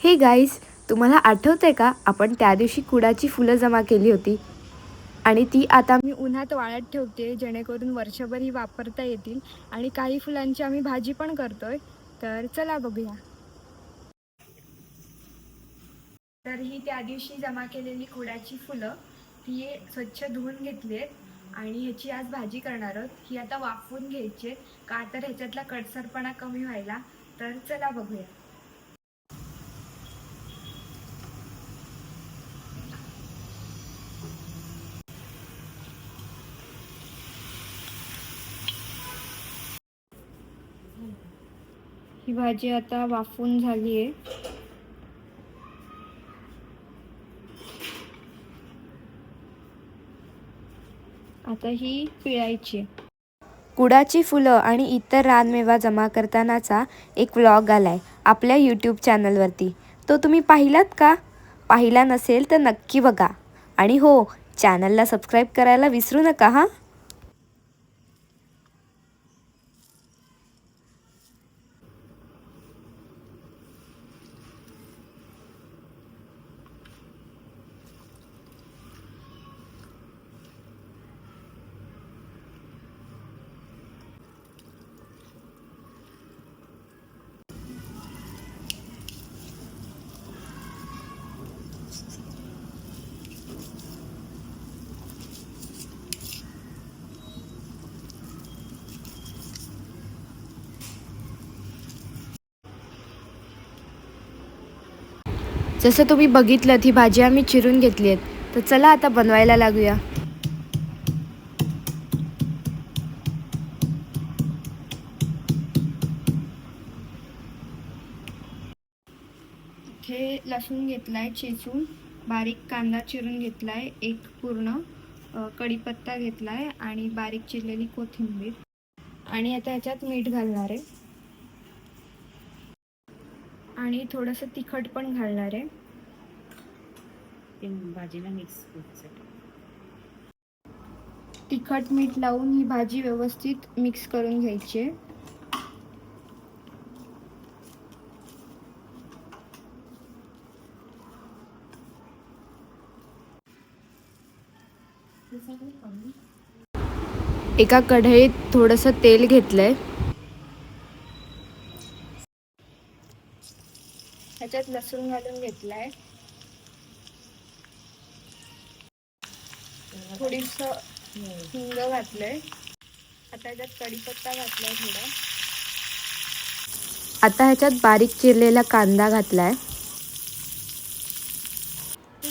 Hey guys तुम्हाला आठवतंय का? आपण त्या दिवशी कुडाची फुलं जमा केली होती. आणि ती आता मी उन्हात वाळत ठेवते जेणेकरून वर्षभर ही वापरता येतील. आणि काही फुलांची आम्ही भाजी पण करतोय. तर चला बघूया. तर ही त्या दिवशी जमा केलेली कुडाची फुलं ती स्वच्छ धुवून घेतली आहेत आणि ह्याची आज भाजी करणार आहोत. ही आता वाफवून घ्यायची का तर ह्याच्यातला कडसरपणा कमी व्हायला. तर चला बघूया. ही भाजी आता वाफून झाली आहे आता ही पिळायची. कुडाची फुलं आणि इतर रानमेवा जमा करतानाचा एक व्लॉग आलाय आपल्या यूट्यूब चॅनलवरती. तो तुम्ही पाहिलात का? पाहिला नसेल तर नक्की बघा. आणि हो चॅनलला सबस्क्राईब करायला विसरू नका हां? जसं तुम्ही बघितलं ही भाजी आम्ही चिरून घेतली आहेत. तर चला आता बनवायला लागूया. इथे लसूण घेतलाय चेचून बारीक कांदा चिरून घेतलाय एक पूर्ण कढीपत्ता घेतला घेतलाय आणि बारीक चिरलेली कोथिंबीर. आणि आता याच्यात मीठ घालणार आहे. आणि थोडंसं तिखट पण घालणार आहे. ते भाजीला मिक्स तिखट मीठ लावून ही भाजी व्यवस्थित मिक्स करून घ्यायची आहे. एका कढईत थोडंसं तेल घेतलंय. ह्याच्यात लसूण घालून घेतलाय. थोडीस हिंग घातलंय. आता ह्याच्यात कढीपत्ता घातलाय थोडा. आता ह्याच्यात बारीक चिरलेला कांदा घातलाय.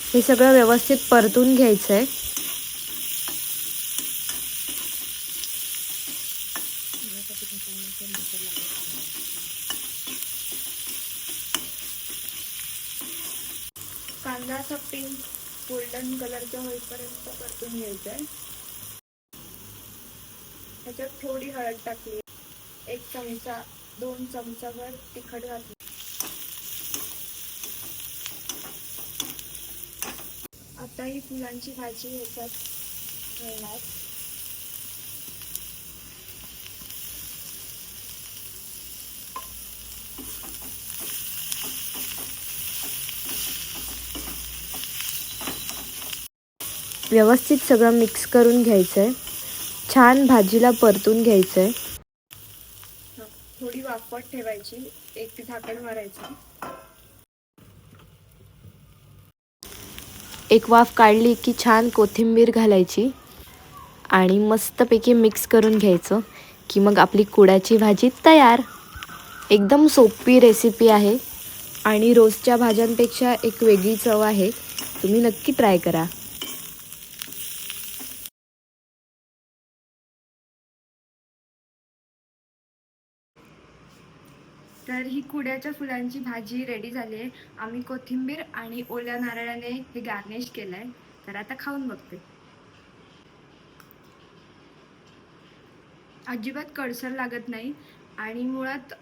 हे सगळं व्यवस्थित परतून घ्यायचंय. कांदा असा पिंक गोल्डन कलरचा होईपर्यंत परतून घ्यायचा आहे ह्याच्यात थोडी हळद टाकली. एक चमचा दोन चमचाभर तिखट घातली. आता ही फुलांची भाजी ह्याच्यात घालणार व्यवस्थित सगळं मिक्स करून घ्यायचं आहे छान भाजीला परतून घ्यायचं आहे थोडी वाफवत ठेवायची एक झाकण मारायचं. एक वाफ काढली की छान कोथिंबीर घालायची आणि मस्तपैकी मिक्स करून घ्यायचं की मग आपली कुडाची भाजी तयार. एकदम सोपी रेसिपी आहे आणि रोजच्या भाज्यांपेक्षा एक वेगळी चव आहे. तुम्ही नक्की ट्राय करा. तर ही कुड्याच्या फुलांची भाजी रेडी झाली आहे. आम्ही कोथिंबीर आणि ओल्या नारळाने हे गार्निश केलं आहे तर आता खाऊन बघते. अजिबात कडसर लागत नाही. आणि मुळात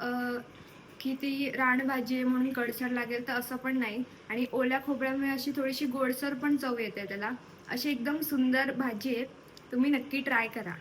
की ती रानभाजी आहे म्हणून कडसर लागेल तर असं पण नाही. आणि ओल्या खोबऱ्यामुळे अशी थोडीशी गोडसर पण चव येते त्याला. अशी एकदम सुंदर भाजी आहे. तुम्ही नक्की ट्राय करा.